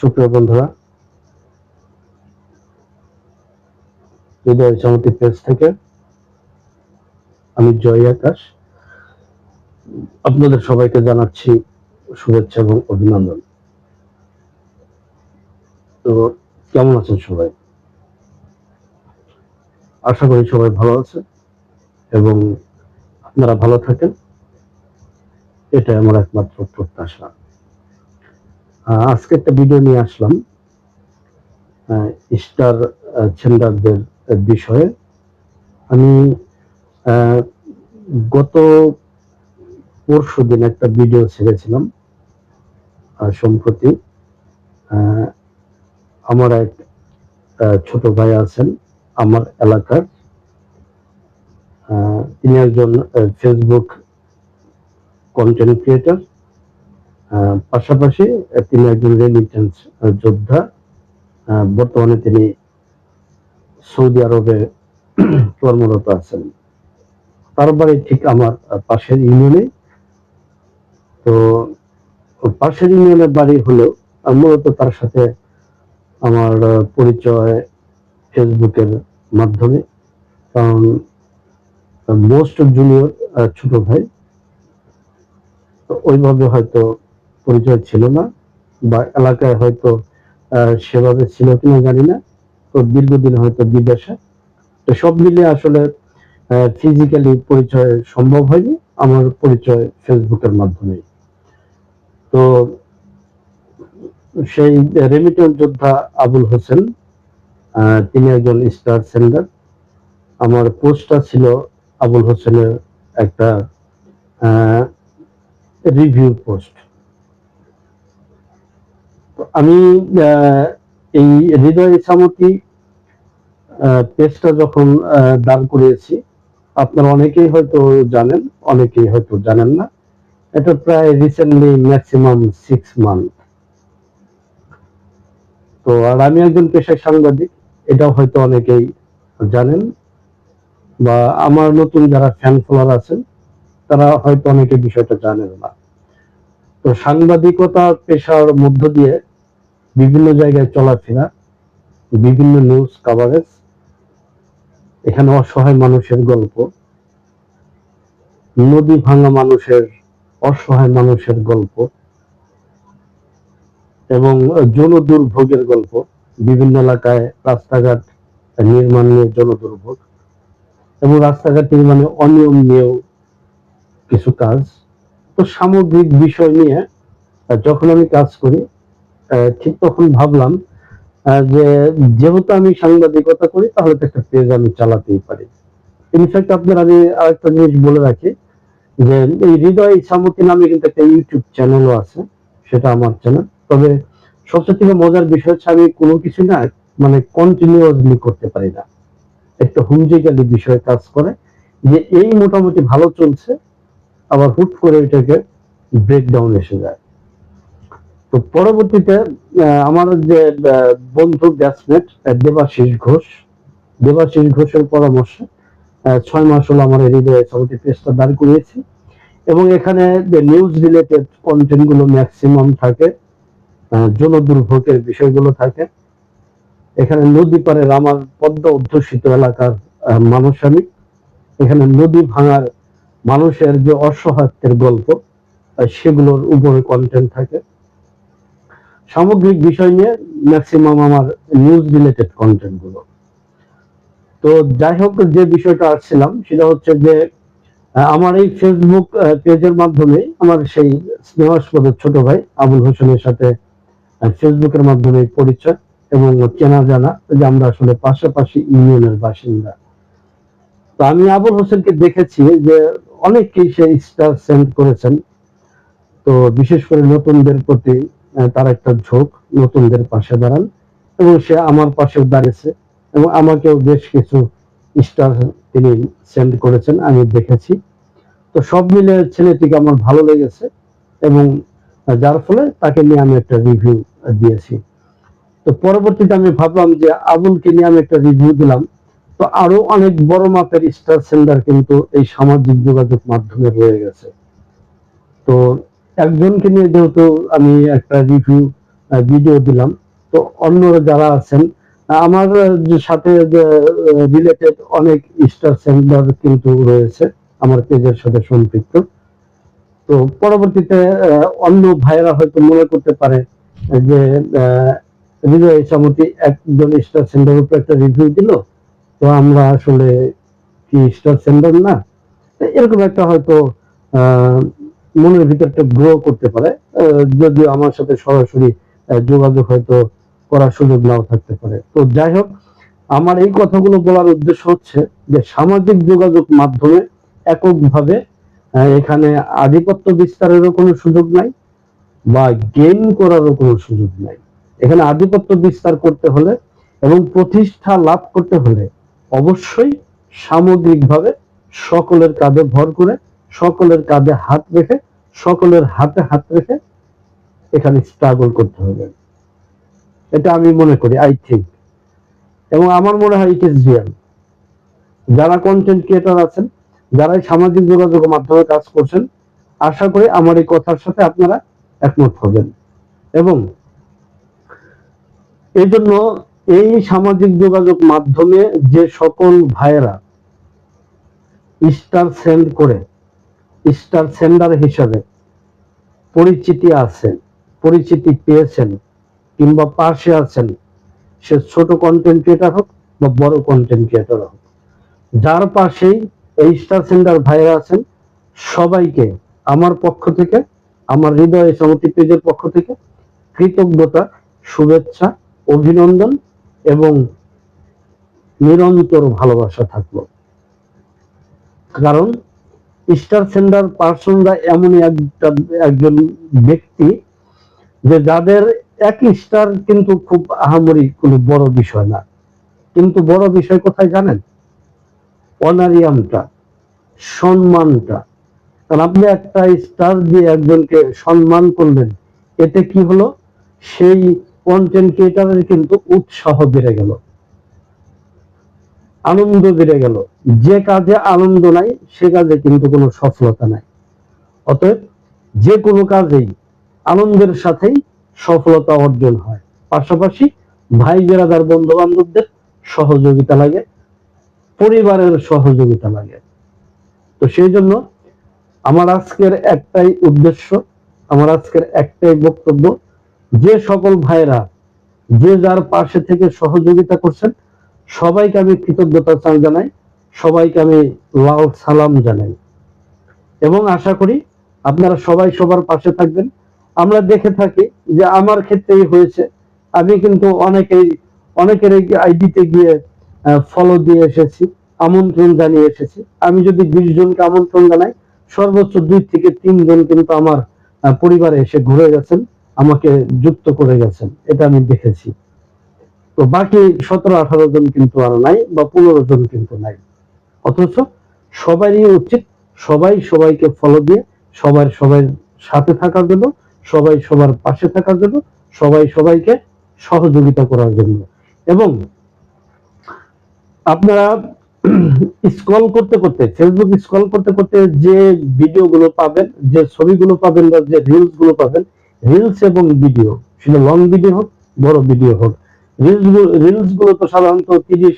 সুপ্রিয় বন্ধুরা, হৃদয় পেজ থেকে আমি জয় আকাশ। আপনাদের সবাইকে জানাচ্ছি শুভেচ্ছা এবং অভিনন্দন। তো কেমন আছেন সবাই? আশা করি সবাই ভালো আছে এবং আপনারা ভালো থাকেন। এটাই আমার একমাত্র প্রত্যাশা। আজকে একটা ভিডিও নিয়ে আসলাম। স্টার ছেন্ডারদের বিষয়ে। আমি গত পরশু দিন একটা ভিডিও ছেড়েছিলাম সম্প্রতি। আমার এক ছোট ভাই আছেন, আমার এলাকার। তিনি একজন ফেসবুক কন্টেন্ট ক্রিয়েটর পাশাপাশি তিনি একজন রেমিটেন্স যোদ্ধা। বর্তমানে তিনি সৌদি আরবে কর্মরত আছেন। তার বাড়ি ঠিক আমার পাশের ইউনিয়নে। তো পাশের ইউনিয়নের বাড়ি হলেও মূলত তার সাথে আমার পরিচয় ফেসবুকের মাধ্যমে। কারণ মোস্ট জুনিয়র ছোট ভাই। ওইভাবে হয়তো পরিচয় ছিল না, বা এলাকায় হয়তো সেভাবে ছিল কিনা জানি না, তো দীর্ঘদিন হয়তো বিদেশে। তো সব মিলিয়ে আসলে ফিজিক্যালি পরিচয় সম্ভব হয়নি, আমার পরিচয় ফেসবুকের মাধ্যমে তো সেই রেমিটেন্স যোদ্ধা আবুল হোসেন তিনি একজন স্টার সেন্ডার আমার পোস্টটা ছিল আবুল হোসেনের একটা রিভিউ পোস্ট আমি এই হৃদয় ইসামতি পেজটা যখন দাঁড় করিয়েছি, আপনারা অনেকেই হয়তো জানেন, অনেকেই হয়তো জানেন না, এটা প্রায় রিসেন্টলি ম্যাক্সিমাম সিক্স মান্থ তো, আর আমি একজন পেশায় সাংবাদিক, এটাও হয়তো অনেকেই জানেন, বা আমার নতুন যারা ফ্যান ফলোয়ার আছেন, তারা হয়তো অনেকে বিষয়টা জানেন না। তো সাংবাদিকতা পেশার মধ্য দিয়ে বিভিন্ন জায়গায় চলাফেরা, বিভিন্ন নিউজ কাভারেজ এখানে অসহায় মানুষের গল্প, নদী ভাঙা মানুষের অসহায় মানুষের গল্প, এবং জন দুর্ভোগের গল্প, বিভিন্ন এলাকায় রাস্তাঘাট নির্মাণ নিয়ে জন দুর্ভোগ, এবং রাস্তাঘাট নির্মাণে অনিয়ম নিয়েও কিছু কাজ। তো সামগ্রিক বিষয় নিয়ে যখন আমি কাজ করি ঠিক তখন ভাবলাম যে যেহেতু আমি সাংবাদিকতা করি, তাহলে তো একটা পেজ আমি চালাতেই পারি। ইনফ্যাক্ট আপনার আমি আরেকটা জিনিস বলে রাখি, যে এই হৃদয় ইসামতি নামে কিন্তু একটা ইউটিউব চ্যানেলও আছে, সেটা আমার চ্যানেল তবে সবচেয়ে থেকে মজার বিষয় হচ্ছে আমি কোনো কিছু না মানে কন্টিনিউয়াসলি করতে পারি না। একটা হুমজিকালি বিষয় কাজ করে, যে এই মোটামুটি ভালো চলছে, আবার হুট করে এটাকে ব্রেকডাউন এসে যায়। তো পরবর্তীতে আমার যে বন্ধু ব্যাচমেট দেবাশিস ঘোষ, দেবাশিস ঘোষের পরামর্শে ছয় মাস হলো আমার হৃদয় সমিতি পেজটা দাঁড় করিয়েছি। এবং এখানে যে নিউজ রিলেটেড কন্টেন্টগুলো ম্যাক্সিমাম থাকে জন দুর্ভোগের বিষয়গুলো থাকে। এখানে নদী পাড়ের আমার পদ্ম অধ্যুষিত এলাকার মানুষ আমি। এখানে নদী ভাঙার মানুষের যে অসহায়ত্বের গল্প সেগুলোর উপরে কন্টেন্ট থাকে। সামগ্রিক বিষয় নিয়ে ম্যাক্সিমাম আমার নিউজ রিলেটেড কন্টেন্টগুলো। তো যাই হোক, যে বিষয়টা আসছিলাম, সেটা হচ্ছে যে আমার এই ফেসবুক পেজের মাধ্যমে আমার সেই স্নেহাস্পদের ছোট ভাই আবুল হোসেনের সাথে ফেসবুকের মাধ্যমে পরিচয় এবং চেনা জানা যে আমরা আসলে পাশাপাশি ইউনিয়নের বাসিন্দা। তো আমি আবুল হোসেনকে দেখেছি যে অনেকেই সে স্টার সেন্ড করেছেন। তো বিশেষ করে নতুনদের প্রতি তার একটা ঝোঁক নতুনদের পাশে দাঁড়ান এবং সে আমার পাশেও দাঁড়িয়েছে এবং আমাকেও বেশ কিছু স্টার তিনি সেন্ড করেছেন, আমি দেখেছি। তো সব মিলে ছেলেটিকে আমার ভালো লেগেছে এবং যার ফলে তাকে নিয়ে আমি একটা রিভিউ দিয়েছি। তো পরবর্তীতে আমি ভাবলাম যে আবুলকে নিয়ে আমি একটা রিভিউ দিলাম। তো আরও অনেক বড় মাপের স্টার সেন্ডার কিন্তু এই সামাজিক যোগাযোগ মাধ্যমে রয়ে গেছে। তো একজনকে নিয়ে যেহেতু আমি একটা রিভিউ ভিডিও দিলাম, তো অন্যরা যারা আছেন, আমার সাথে রিলেটেড অনেক স্টার সেন্টার কিন্তু রয়েছে, আমার পেজের সাথে সম্পৃক্ত। তো পরবর্তীতে অন্য ভাইয়েরা হয়তো মনে করতে পারে যে হৃদয় ইসামতি একজন স্টার সেন্টারের উপর একটা রিভিউ দিল, তো আমরা আসলে কি স্টার সেন্টার না? এরকম একটা হয়তো মনের ভিতরটা গ্রো করতে পারে। যদিও আমার সাথে সরাসরি যোগাযোগ হয়তো করার সুযোগ নাও থাকতে পারে। তো যাই হোক, আমার এই কথাগুলো বলার উদ্দেশ্য হচ্ছে যে সামাজিক যোগাযোগ মাধ্যমে এককভাবে এখানে আধিপত্য বিস্তারেরও কোনো সুযোগ নাই বা গেম করারও কোনো সুযোগ নাই। এখানে আধিপত্য বিস্তার করতে হলে এবং প্রতিষ্ঠা লাভ করতে হলে অবশ্যই সামগ্রিকভাবে সকলের কাঁধে ভর করে সকলের কাঁধে হাত রেখে, সকলের হাতে হাত রেখে এখানে স্ট্রাগল করতে হবে। এটা আমি মনে করি আই থিঙ্ক এবং আমার মনে হয় ইট ইজ রিয়াল যারা কন্টেন্ট ক্রিয়েটর আছেন যারা সামাজিক যোগাযোগ মাধ্যমে কাজ করছেন, আশা করি আমার এই কথার সাথে আপনারা একমত হবেন। এবং এই জন্য এই সামাজিক যোগাযোগ মাধ্যমে যে সকল ভাইয়েরা স্টার সেন্ড করে স্টার সেন্ডার হিসাবে পরিচিতি আছে পরিচিতি পেয়েছেন কিংবা পাশে আছেন, সে ছোট কন্টেন্ট ক্রিয়েটার হোক বা বড় কন্টেন্ট ক্রিয়েটার হোক। যার পাশেই এই স্টার সেন্টার ভাইরা আছেন, সবাইকে আমার পক্ষ থেকে, আমার হৃদয় সমিতি পেজের পক্ষ থেকে কৃতজ্ঞতা, শুভেচ্ছা, অভিনন্দন এবং নিরন্তর ভালোবাসা থাকল। কারণ স্টার সেন্টার পার্সনরা এমনই একটা, একজন ব্যক্তি যে যাদের এক স্টার কিন্তু খুব আহামরি কোনো বড় বিষয় না। কিন্তু বড় বিষয় কোথায় জানেন? অনারিয়ামটা, সম্মানটা। কারণ আপনি একটা স্টার দিয়ে একজনকে সম্মান করলেন, এতে কি হলো? সেই কন্টেন্ট ক্রিয়েটারের কিন্তু উৎসাহ বেড়ে গেল। আনন্দ বেড়ে গেল। যে কাজে আনন্দ নাই, সে কাজে কিন্তু কোনো সফলতা নাই। অতএব যে কোনো কাজেই আনন্দের সাথেই সফলতা অর্জন হয়। পাশাপাশি ভাই বেরাদার বন্ধু বান্ধবদের সহযোগিতা লাগে, পরিবারের সহযোগিতা লাগে। তো সেই জন্য আমার আজকের একটাই উদ্দেশ্য, আমার আজকের একটাই বক্তব্য, যে সকল ভাইরা যে যার পাশে থেকে সহযোগিতা করছেন সবাইকে আমি কৃতজ্ঞতা জানাই, সবাইকে আমি লাল সালাম জানাই। এবং আশা করি আপনারা সবাই সবার পাশে থাকবেন। আমরা দেখে থাকি যে আমার ক্ষেত্রেই হয়েছে। আমি কিন্তু অনেকেই, অনেকের আইডিতে গিয়ে ফলো দিয়ে এসেছি, আমন্ত্রণ জানিয়ে এসেছি। আমি যদি বিশ জনকে আমন্ত্রণ জানাই, সর্বোচ্চ দুই থেকে তিন জন কিন্তু আমার পরিবারে এসে ঘুরে গেছেন, আমাকে যুক্ত করে গেছেন। এটা আমি দেখেছি। তো বাকি সতেরো, আঠারো জন কিন্তু আর নাই বা পনেরো জন কিন্তু নাই। অথচ সবারই উচিত সবাই সবাইকে ফলো দিয়ে সবার সবার সাথে থাকার জন্য, সবাই সবার পাশে থাকার জন্য, সবাই সবাইকে সহযোগিতা করার জন্য। এবং আপনারা স্ক্রল করতে করতে ফেসবুক স্ক্রল করতে করতে যে ভিডিওগুলো পাবেন, যে ছবিগুলো পাবেন বা যে রিলসগুলো পাবেন রিলস এবং ভিডিও সেটা লং ভিডিও হোক, বড় ভিডিও হোক রিলসগুলো তো সাধারণত তিরিশ,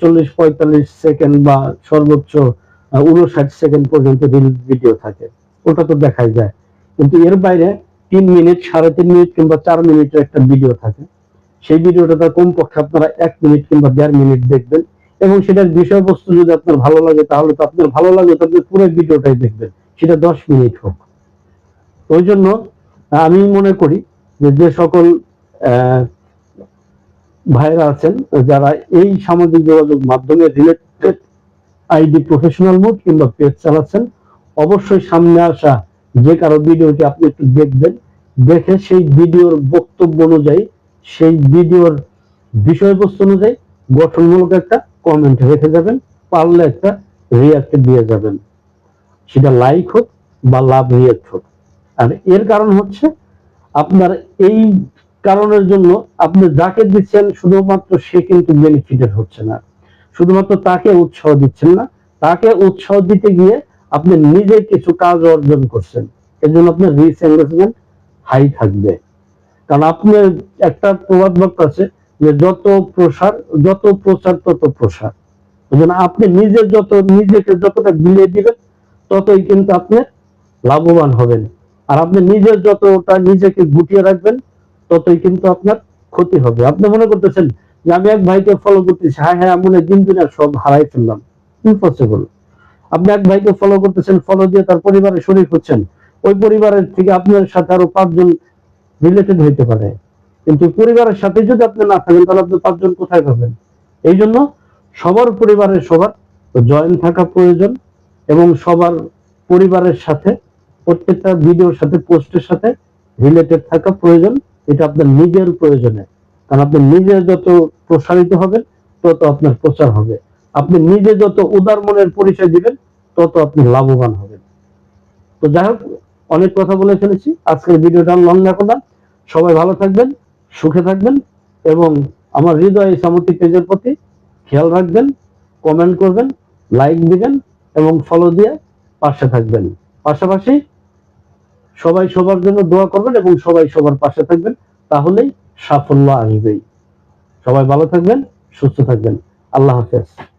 চল্লিশ, পঁয়তাল্লিশ সেকেন্ড বা সর্বোচ্চ উনষাট সেকেন্ড পর্যন্ত রিলস ভিডিও থাকে। ওটা তো দেখাই যায়। কিন্তু এর বাইরে তিন মিনিট সাড়ে তিন মিনিট কিংবা চার মিনিটের একটা ভিডিও থাকে। সেই ভিডিওটা তার কমপক্ষে আপনারা এক মিনিট কিংবা দেড় মিনিট দেখবেন। এবং সেটার বিষয়বস্তু যদি আপনার ভালো লাগে, তাহলে তো আপনার ভালো লাগে, তো আপনি পুরো ভিডিওটাই দেখবেন। সেটা দশ মিনিট হোক। ওই জন্য আমি মনে করি যে সকল ভাইরা আছেন যারা এই সামাজিক যোগাযোগ মাধ্যমে রিলেটেড আইডি প্রফেশনাল মোড কিংবা পেজ চালাচ্ছেন, অবশ্যই সামনে আসা যে কারও ভিডিওটি আপনি একটু দেখবেন, দেখে সেই ভিডিওর বক্তব্য অনুযায়ী, সেই ভিডিওর বিষয়বস্তু অনুযায়ী গঠনমূলক একটা কমেন্ট রেখে যাবেন, পারলে একটা রিয়াক্ট দিয়ে যাবেন। সেটা লাইক হোক বা লাভ রিয়াক্ট হোক। আর এর কারণ হচ্ছে, আপনার এই কারণের জন্য আপনি যাকে দিচ্ছেন, শুধুমাত্র সে কিন্তু বেনিফিটেড হচ্ছে না। শুধুমাত্র তাকে উৎসাহ দিচ্ছেন না, তাকে উৎসাহ দিতে গিয়ে আপনি নিজে কিছু কাজ অর্জন করছেন। এর জন্য আপনার রিচ এঙ্গেজমেন্ট হাই থাকবে। কারণ আপনি একটা প্রবাদ বাক্য আছে যে, যত প্রসার, যত প্রচার, তত প্রসার। আপনি নিজে যত, নিজেকে যতটা বিলিয়ে দিবেন, ততই কিন্তু আপনি লাভবান হবেন। আর আপনি নিজে যতটা নিজেকে গুটিয়ে রাখবেন ততই কিন্তু আপনার ক্ষতি হবে। আপনি মনে করতেছেন যে আমি এক ভাইকে ফলো করতেছি। হ্যাঁ হ্যাঁ আমি দিন দিন সব হারাই ফেললাম। ইম্পসিবল আপনি এক ভাইকে ফলো করতেছেন ফলো দিয়ে তার পরিবারে শরীর হচ্ছেন ওই পরিবারের থেকে আপনার সাথে আরও পাঁচজন রিলেটেড হইতে পারে। কিন্তু পরিবারের সাথে যদি আপনি না থাকেন, তাহলে আপনি পাঁচজন কোথায় পাবেন? এই জন্য সবার পরিবারের সবার জয়েন থাকা প্রয়োজন এবং সবার পরিবারের সাথে, প্রত্যেকটা ভিডিওর সাথে পোস্টের সাথে রিলেটেড থাকা প্রয়োজন। এটা আপনার নিজের প্রয়োজনে। কারণ আপনি নিজে যত প্রসারিত হবেন, তত আপনার প্রচার হবে। আপনি নিজে যত উদার মনের পরিচয় দিবেন, তত আপনি লাভবান হবেন। তো যাই হোক, অনেক কথা বলে ফেলেছি। আজকের ভিডিওটা লং না করলাম সবাই ভালো থাকবেন, সুখে থাকবেন এবং আমার হৃদয় সামতি পেজের প্রতি খেয়াল রাখবেন কমেন্ট করবেন লাইক দিবেন এবং ফলো দিয়ে পাশে থাকবেন। পাশাপাশি সবাই সবার জন্য দোয়া করবেন এবং সবাই সবার পাশে থাকবেন, তাহলেই সাফল্য আসবেই। সবাই ভালো থাকবেন, সুস্থ থাকবেন। আল্লাহ হাফেজ।